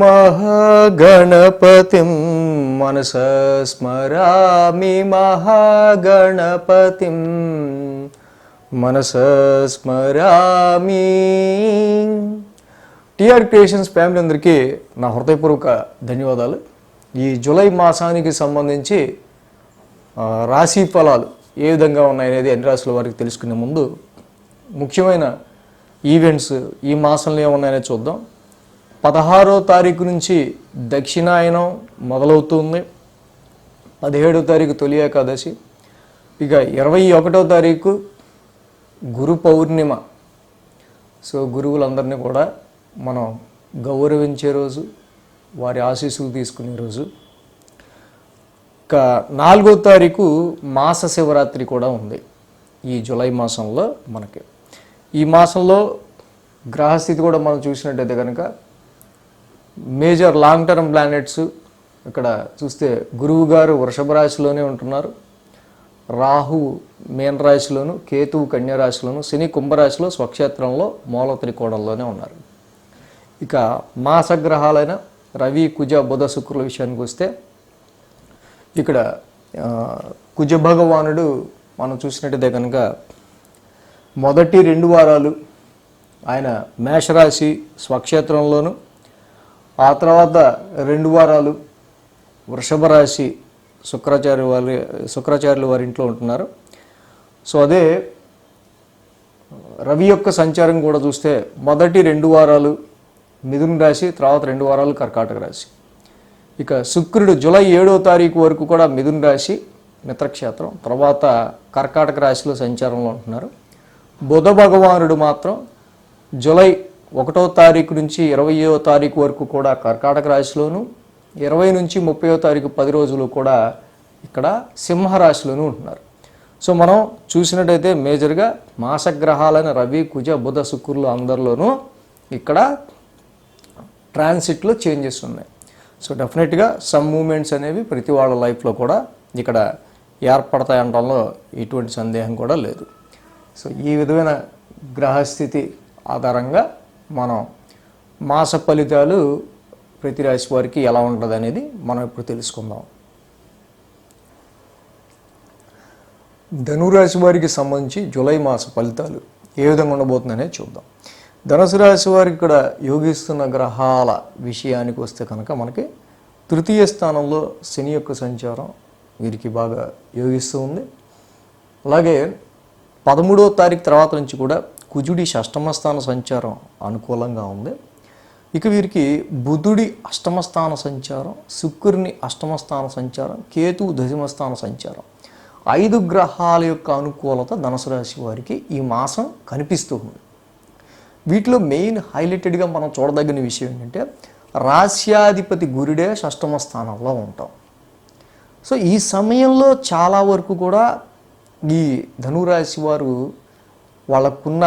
महागणपतिं मनसा स्मरामि महागणपतिं మనసా స్మరామి TR creations family అందరికీ నా హృదయపూర్వక ధన్యవాదాలు ఈ జూలై మాసానికి సంబంధించి ఆ, రాశి ఫలాలు ఏ విధంగా ఉన్నాయనేది అన్ని రాశుల వారికి తెలుసుకునే ముందు ముఖ్యమైన ఈవెంట్స్ ఈ మాసంలో ఏమున్నాయనేది చూద్దాం పదహారో తారీఖు నుంచి దక్షిణాయనం మొదలవుతుంది. పదిహేడో తారీఖు తొలి ఏకాదశి. ఇక ఇరవై ఒకటో తారీఖు గురు పౌర్ణిమ. సో గురువులందరినీ కూడా మనం గౌరవించే రోజు వారి ఆశీస్సులు తీసుకునే రోజు. ఇక నాలుగో తారీఖు మాస శివరాత్రి కూడా ఉంది. ఈ జూలై మాసంలో మనకి. ఈ మాసంలో గ్రహస్థితి కూడా మనం చూసినట్టయితే కనుక మేజర్ లాంగ్ టర్మ్ ప్లానెట్స్ ఇక్కడ చూస్తే గురువు గారు వృషభ రాశిలోనే ఉంటున్నారు. రాహు మీన రాశిలోను కేతువు కన్యరాశిలోను శని కుంభరాశిలో స్వక్షేత్రంలో మూల త్రికోణంలోనే ఉన్నారు. ఇక మాసగ్రహాలైన రవి కుజ బుధ శుక్రుల విషయానికి వస్తే ఇక్కడ కుజ భగవానుడు మనం చూసినట్టయితే కనుక మొదటి రెండు వారాలు ఆయన మేషరాశి స్వక్షేత్రంలోను ఆ తర్వాత రెండు వారాలు వృషభ రాశి శుక్రాచార్య వారి శుక్రాచార్యులు వారి ఇంట్లో ఉంటున్నారు. సో అదే రవి యొక్క సంచారం కూడా చూస్తే మొదటి రెండు వారాలు మిథున రాశి తర్వాత రెండు వారాలు కర్కాటక రాశి. ఇక శుక్రుడు జూలై ఏడో తారీఖు వరకు కూడా మిథున రాశి మిత్రక్షేత్రం తర్వాత కర్కాటక రాశిలో సంచారంలో ఉంటున్నారు. బుధ భగవానుడు మాత్రం జూలై ఒకటో తారీఖు నుంచి ఇరవయో తారీఖు వరకు కూడా కర్కాటక రాశిలోను ఇరవై నుంచి ముప్పయో తారీఖు పది రోజులు కూడా ఇక్కడ సింహరాశిలోనూ ఉంటున్నారు. సో మనం చూసినట్టయితే మేజర్గా మాసగ్రహాలైన రవి కుజ బుధ శుక్రులు అందరిలోనూ ఇక్కడ ట్రాన్సిట్లో చేంజెస్ ఉన్నాయి. సో డెఫినెట్గా సమ్ మూమెంట్స్ అనేవి ప్రతి వాళ్ళ లైఫ్లో కూడా ఇక్కడ ఏర్పడతాయి అనడంలో ఎటువంటి సందేహం కూడా లేదు. సో ఈ విధమైన గ్రహస్థితి ఆధారంగా మనం మాస ఫలితాలు ప్రతి రాశి వారికి ఎలా ఉంటుంది అనేది మనం ఇప్పుడు తెలుసుకుందాం. ధనురాశి వారికి సంబంధించి జూలై మాస ఫలితాలు ఏ విధంగా ఉండబోతుందనే చూద్దాం. ధనుసు రాశి వారికి ఇక్కడ యోగిస్తున్న గ్రహాల విషయానికి వస్తే కనుక మనకి తృతీయ స్థానంలో శని యొక్క సంచారం వీరికి బాగా యోగిస్తూ ఉంది. అలాగే పదమూడవ తారీఖు తర్వాత నుంచి కూడా కుజుడి షష్టమస్థాన సంచారం అనుకూలంగా ఉంది. ఇక వీరికి బుధుడి అష్టమస్థాన సంచారం శుక్రుని అష్టమస్థాన సంచారం కేతువు దశమ స్థాన సంచారం. ఐదు గ్రహాల యొక్క అనుకూలత ధనుసు రాశి వారికి ఈ మాసం కనిపిస్తూ ఉంది. వీటిలో మెయిన్ హైలైటెడ్గా మనం చూడదగిన విషయం ఏంటంటే రాశ్యాధిపతి గురుడే షష్టమ స్థానంలో ఉంటాం. సో ఈ సమయంలో చాలా వరకు కూడా ఈ ధనురాశి వారు వాళ్ళకున్న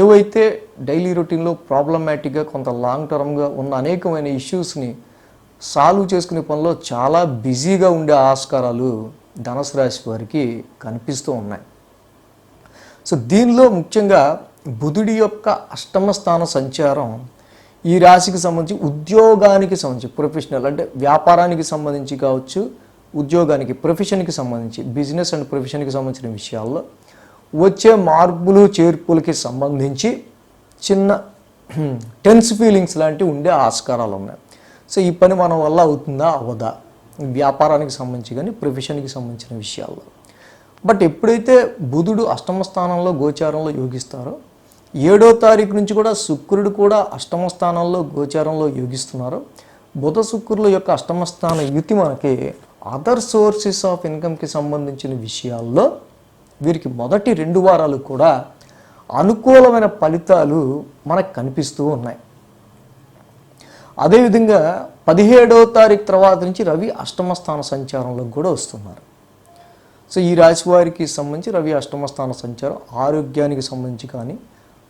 ఏవైతే డైలీ రొటీన్లో ప్రాబ్లమాటిక్గా కొంత లాంగ్ టర్మ్గా ఉన్న అనేకమైన ఇష్యూస్ని సాల్వ్ చేసుకునే పనిలో చాలా బిజీగా ఉండే ఆస్కారాలు ధనుసు రాశి వారికి కనిపిస్తూ ఉన్నాయి. సో దీనిలో ముఖ్యంగా బుధుడి యొక్క అష్టమ స్థాన సంచారం ఈ రాశికి సంబంధించి ఉద్యోగానికి సంబంధించి ప్రొఫెషనల్ అంటే వ్యాపారానికి సంబంధించి కావచ్చు ఉద్యోగానికి ప్రొఫెషన్కి సంబంధించి బిజినెస్ అండ్ ప్రొఫెషన్కి సంబంధించిన విషయాల్లో వచ్చే మార్పులు చేర్పులకి సంబంధించి చిన్న టెన్స్ ఫీలింగ్స్ లాంటివి ఉండే ఆస్కారాలు ఉన్నాయి. సో ఈ పని మన వల్ల అవుతుందా? అవదా? వ్యాపారానికి సంబంధించి కానీ ప్రొఫెషన్కి సంబంధించిన విషయాల్లో. బట్ ఎప్పుడైతే బుధుడు అష్టమ స్థానంలో గోచారంలో యోగిస్తారో ఏడో తారీఖు నుంచి కూడా శుక్రుడు కూడా అష్టమ స్థానంలో గోచారంలో యోగిస్తున్నారు బుధ శుక్రుల యొక్క అష్టమ స్థాన యుతి మనకి అదర్ సోర్సెస్ ఆఫ్ ఇన్కమ్కి సంబంధించిన విషయాల్లో వీరికి మొదటి రెండు వారాలు కూడా అనుకూలమైన ఫలితాలు మనకు కనిపిస్తూ ఉన్నాయి. అదేవిధంగా పదిహేడవ తారీఖు తర్వాత నుంచి రవి అష్టమ స్థాన సంచారంలోకి కూడా వస్తున్నారు. సో ఈ రాశి వారికి సంబంధించి రవి అష్టమ స్థాన సంచారం ఆరోగ్యానికి సంబంధించి కానీ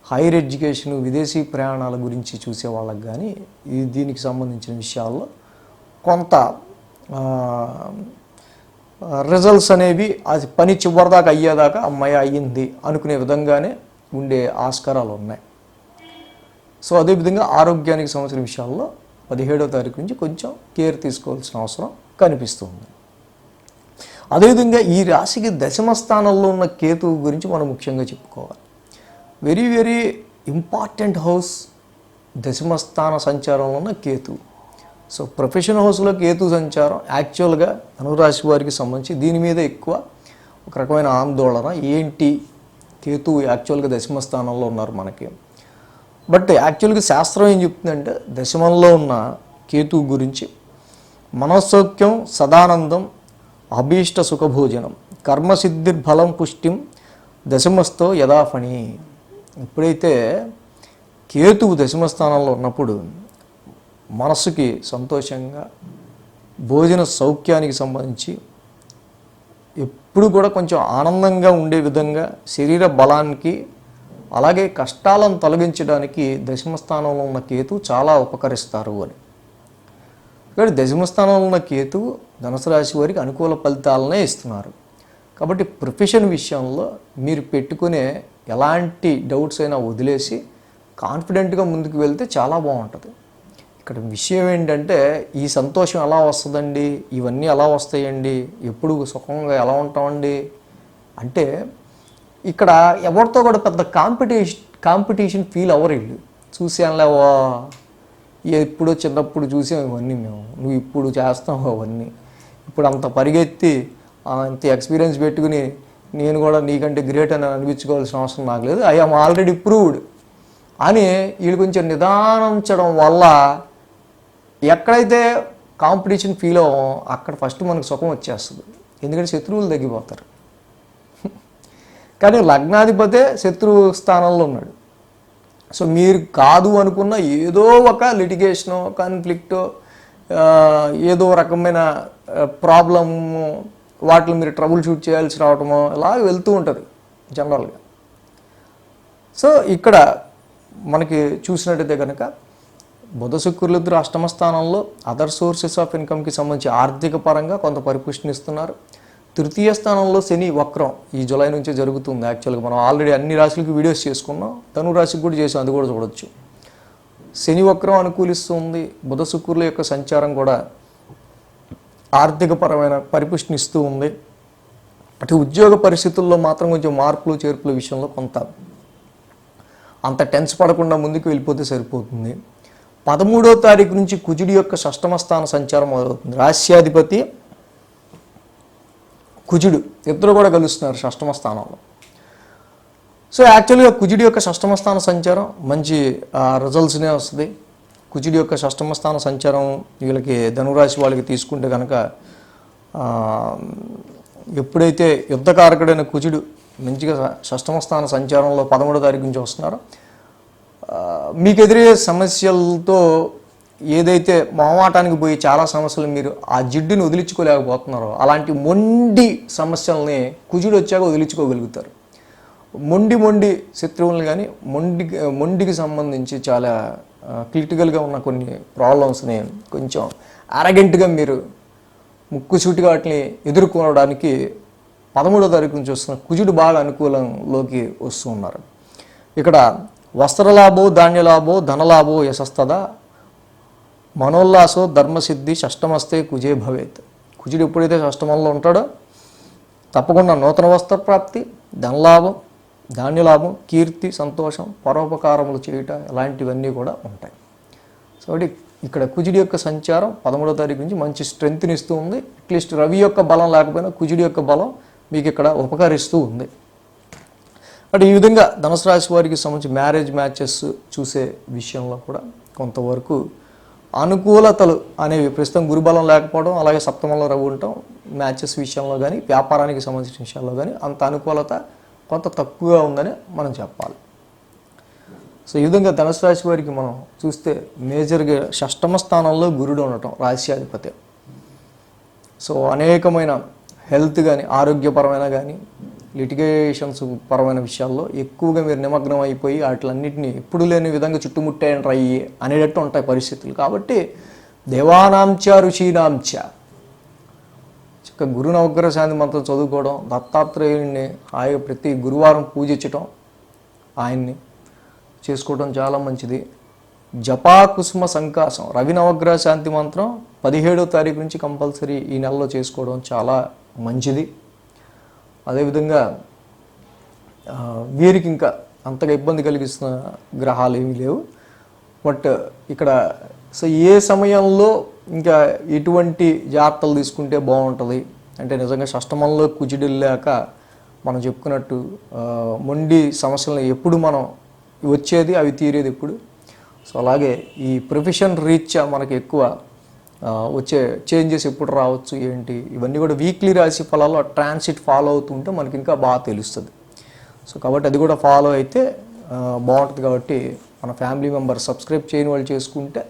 హైయర్ ఎడ్యుకేషన్ విదేశీ ప్రయాణాల గురించి చూసే వాళ్ళకి కానీ ఈ దీనికి సంబంధించిన విషయాల్లో కొంత రిజల్ట్స్ అనేవి అది పని చివరిదాకా అయ్యేదాకా అమ్మాయి అయ్యింది అనుకునే విధంగానే ఉండే ఆస్కారాలు ఉన్నాయి. సో అదేవిధంగా ఆరోగ్యానికి సంబంధించిన విషయాల్లో పదిహేడవ తారీఖు నుంచి కొంచెం కేర్ తీసుకోవాల్సిన అవసరం కనిపిస్తుంది అదేవిధంగా ఈ రాశికి దశమ స్థానంలో ఉన్న కేతువు గురించి మనం ముఖ్యంగా చెప్పుకోవాలి. వెరీ వెరీ ఇంపార్టెంట్ హౌస్ దశమ స్థాన సంచారంలో ఉన్న కేతు సో ప్రొఫెషన్ హౌస్లో కేతు సంచారం యాక్చువల్గా ధనురాశి వారికి సంబంధించి దీని మీద ఎక్కువ ఒక రకమైన ఆందోళన ఏంటి కేతు యాక్చువల్గా దశమ స్థానంలో ఉన్నారు మనకి. బట్ యాక్చువల్గా శాస్త్రం ఏం చెప్తుందంటే దశమంలో ఉన్న కేతు గురించి మనస్సౌఖ్యం సదానందం అభీష్ట సుఖభోజనం కర్మసిద్ధిర్ఫలం పుష్టిం దశమస్తో యథాఫణి ఎప్పుడైతే కేతువు దశమ స్థానంలో ఉన్నప్పుడు మనసుకి సంతోషంగా భోజన సౌఖ్యానికి సంబంధించి ఎప్పుడు కూడా కొంచెం ఆనందంగా ఉండే విధంగా శరీర బలానికి అలాగే కష్టాలను తొలగించడానికి దశమ స్థానంలో ఉన్న కేతు చాలా ఉపకరిస్తారు అని. ఇక్కడ దశమ స్థానంలో ఉన్న కేతు ధనుసు రాశి వారికి అనుకూల ఫలితాలనే ఇస్తున్నారు. కాబట్టి ప్రొఫెషన్ విషయంలో మీరు పెట్టుకునే ఎలాంటి డౌట్స్ అయినా వదిలేసి కాన్ఫిడెంట్గా ముందుకు వెళ్తే చాలా బాగుంటుంది. ఇక్కడ విషయం ఏంటంటే ఈ సంతోషం ఎలా వస్తుందండి? ఇవన్నీ ఎలా వస్తాయండి? ఎప్పుడు సుఖంగా ఎలా ఉంటామండి? అంటే ఇక్కడ ఎవరితో కూడా పెద్ద కాంపిటీషన్ కాంపిటీషన్ ఫీల్ అవ్వరు వీళ్ళు. చూసానులేవా ఎప్పుడో చిన్నప్పుడు చూసాం ఇవన్నీ మేము. నువ్వు ఇప్పుడు చేస్తావు అవన్నీ. ఇప్పుడు అంత పరిగెత్తి అంత ఎక్స్పీరియన్స్ పెట్టుకుని నేను కూడా నీకంటే గ్రేట్ అని అనిపించుకోవాల్సిన అవసరం నాకు లేదు. I am already proved. అని వీళ్ళు కొంచెం నిదానించడం వల్ల ఎక్కడైతే కాంపిటీషన్ ఫీల్ అవ్వం అక్కడ ఫస్ట్ మనకు సుఖం వచ్చేస్తుంది. ఎందుకంటే శత్రువులు తగ్గిపోతారు. కానీ లగ్నాధిపతే శత్రువు స్థానంలో ఉన్నాడు. సో మీరు కాదు అనుకున్న ఏదో ఒక లిటిగేషను కాన్ఫ్లిక్టో ఏదో రకమైన ప్రాబ్లము వాటిని మీరు ట్రబుల్ షూట్ చేయాల్సి రావటమో ఇలా వెళ్తూ ఉంటుంది జనరల్గా సో ఇక్కడ మనకి చూసినట్టయితే కనుక బుధ శుక్రులు ఇద్దరు అష్టమ స్థానంలో అదర్ సోర్సెస్ ఆఫ్ ఇన్కమ్కి సంబంధించి ఆర్థిక పరంగా కొంత పరిపుష్టినిస్తున్నారు తృతీయ స్థానంలో శని వక్రం ఈ జులై నుంచి జరుగుతుంది. యాక్చువల్గా మనం ఆల్రెడీ అన్ని రాశులకి వీడియోస్ చేసుకున్నాం. ధను రాశికి కూడా చేసాం. అది కూడా చూడొచ్చు. శని వక్రం అనుకూలిస్తుంది. బుధ శుక్రుల యొక్క సంచారం కూడా ఆర్థికపరమైన పరిపుష్టినిస్తూ ఉంది. అటు ఉద్యోగ పరిస్థితుల్లో మాత్రం కొంచెం మార్పులు చేర్పుల విషయంలో కొంత అంత టెన్స్ పడకుండా ముందుకు వెళ్ళిపోతే సరిపోతుంది. పదమూడో తారీఖు నుంచి కుజుడి యొక్క షష్టమ స్థాన సంచారం మొదలవుతుంది. రాశ్యాధిపతి కుజుడు. ఇద్దరు కూడా కలుస్తున్నారు షష్టమ స్థానంలో సో యాక్చువల్గా కుజుడి యొక్క షష్టమ స్థాన సంచారం మంచి రిజల్ట్స్నే వస్తుంది. కుజుడి యొక్క షష్టమ స్థాన సంచారం వీళ్ళకి ధనురాశి వాళ్ళకి తీసుకుంటే కనుక ఎప్పుడైతే యుద్ధకారకుడైన కుజుడు మంచిగా షష్టమ స్థాన సంచారంలో పదమూడో తారీఖు నుంచి వస్తున్నారో మీకు ఎదురయ్యే సమస్యలతో ఏదైతే మొహమాటానికి పోయి చాలా సమస్యలు మీరు ఆ జిడ్డుని వదిలించుకోలేకపోతున్నారో అలాంటి మొండి సమస్యల్ని కుజుడు వచ్చాక వదిలించుకోగలుగుతారు. మొండి మొండి శత్రువులను కానీ మొండి మొండికి సంబంధించి చాలా క్రిటికల్గా ఉన్న కొన్ని ప్రాబ్లమ్స్ని కొంచెం అరగెంట్గా మీరు ముక్కుసూటిగా వాటిని ఎదుర్కోవడానికి పదమూడో తారీఖు నుంచి వస్తున్న కుజుడు బాగా అనుకూలంలోకి వస్తూ ఉన్నారు. ఇక్కడ వస్త్రలాభో ధాన్యలాభో ధనలాభో యశస్తదా. మనోల్లాసో ధర్మసిద్ధి షష్టమస్తే కుజే భవేత్. కుజుడు ఎప్పుడైతే షష్టమంలో ఉంటాడో తప్పకుండా నూతన వస్త్ర ప్రాప్తి ధనలాభం ధాన్యలాభం కీర్తి సంతోషం పరోపకారములు చేయుట ఇలాంటివన్నీ కూడా ఉంటాయి. సో కాబట్టి ఇక్కడ కుజుడి యొక్క సంచారం పదమూడో తారీఖు నుంచి మంచి స్ట్రెంగ్త్ని ఇస్తూ ఉంది. అట్లీస్ట్ రవి యొక్క బలం లేకపోయినా కుజుడి యొక్క బలం మీకు ఇక్కడ ఉపకరిస్తూ ఉంది. అంటే ఈ విధంగా ధనుసు రాశి వారికి సంబంధించి మ్యారేజ్ మ్యాచెస్ చూసే విషయంలో కూడా కొంతవరకు అనుకూలతలు అనేవి ప్రస్తుతం గురుబలం లేకపోవడం అలాగే సప్తమంలో రవి ఉండటం మ్యాచెస్ విషయంలో కానీ వ్యాపారానికి సంబంధించిన విషయాల్లో కానీ అంత అనుకూలత కొంత తక్కువగా ఉందని మనం చెప్పాలి. సో ఈ విధంగా ధనుసు రాశి వారికి మనం చూస్తే మేజర్గా షష్టమ స్థానంలో గురుడు ఉండటం రాశ్యాధిపతి సో అనేకమైన హెల్త్ కానీ ఆరోగ్యపరమైన కానీ లిటిగేషన్స్ పరమైన విషయాల్లో ఎక్కువగా మీరు నిమగ్నం అయిపోయి వాటిలన్నింటినీ ఎప్పుడు లేని విధంగా చుట్టుముట్టేయండి అయ్యి అనేటట్టు ఉంటాయి పరిస్థితులు. కాబట్టి దేవానాంచ ఋషీనాంచ. చక్క గురు నవగ్రహ శాంతి మంత్రం చదువుకోవడం దత్తాత్రేయుడిని ఆయన ప్రతి గురువారం పూజించటం ఆయన్ని చేసుకోవడం చాలా మంచిది. జపాకుసుమ సంకాసం రవి నవగ్రహ శాంతి మంత్రం పదిహేడో తారీఖు నుంచి కంపల్సరీ ఈ నెలలో చేసుకోవడం చాలా మంచిది. అదేవిధంగా వీరికి ఇంకా అంతగా ఇబ్బంది కలిగిస్తున్న గ్రహాలు ఏమీ లేవు. బట్ ఇక్కడ సో ఏ సమయంలో ఇంకా ఎటువంటి జాగ్రత్తలు తీసుకుంటే బాగుంటుంది? అంటే నిజంగా షష్టమంలో కుజిడిల్లాక మనం చెప్పుకున్నట్టు మొండి సమస్యలను ఎప్పుడు మనం వచ్చేది అవి తీరేది ఎప్పుడు? సో అలాగే ఈ ప్రొఫెషన్ రీత్యా మనకి ఎక్కువ వచ్చే చేంజెస్ ఎప్పుడు రావచ్చు ఏంటి? ఇవన్నీ కూడా వీక్లీ రాశి ఫలాల్లో ట్రాన్సిట్ ఫాలో అవుతుంటే మనకి ఇంకా బాగా తెలుస్తుంది. సో కాబట్టి అది కూడా ఫాలో అయితే బాగుంటుంది కాబట్టి మన ఫ్యామిలీ మెంబర్ సబ్స్క్రైబ్ చేయని వాళ్ళు చేసుకుంటే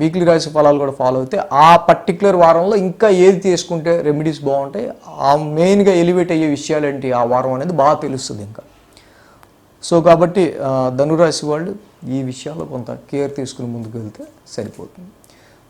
వీక్లీ రాశి ఫలాలు కూడా ఫాలో అయితే ఆ పర్టిక్యులర్ వారంలో ఇంకా ఏది తీసుకుంటే రెమెడీస్ బాగుంటాయి ఆ మెయిన్గా ఎలివేట్ అయ్యే విషయాలు ఏంటి ఆ వారం అనేది బాగా తెలుస్తుంది ఇంకా. సో కాబట్టి ధనురాశి వాళ్ళు ఈ విషయాల్లో కొంత కేర్ తీసుకుని ముందుకు వెళ్తే సరిపోతుంది.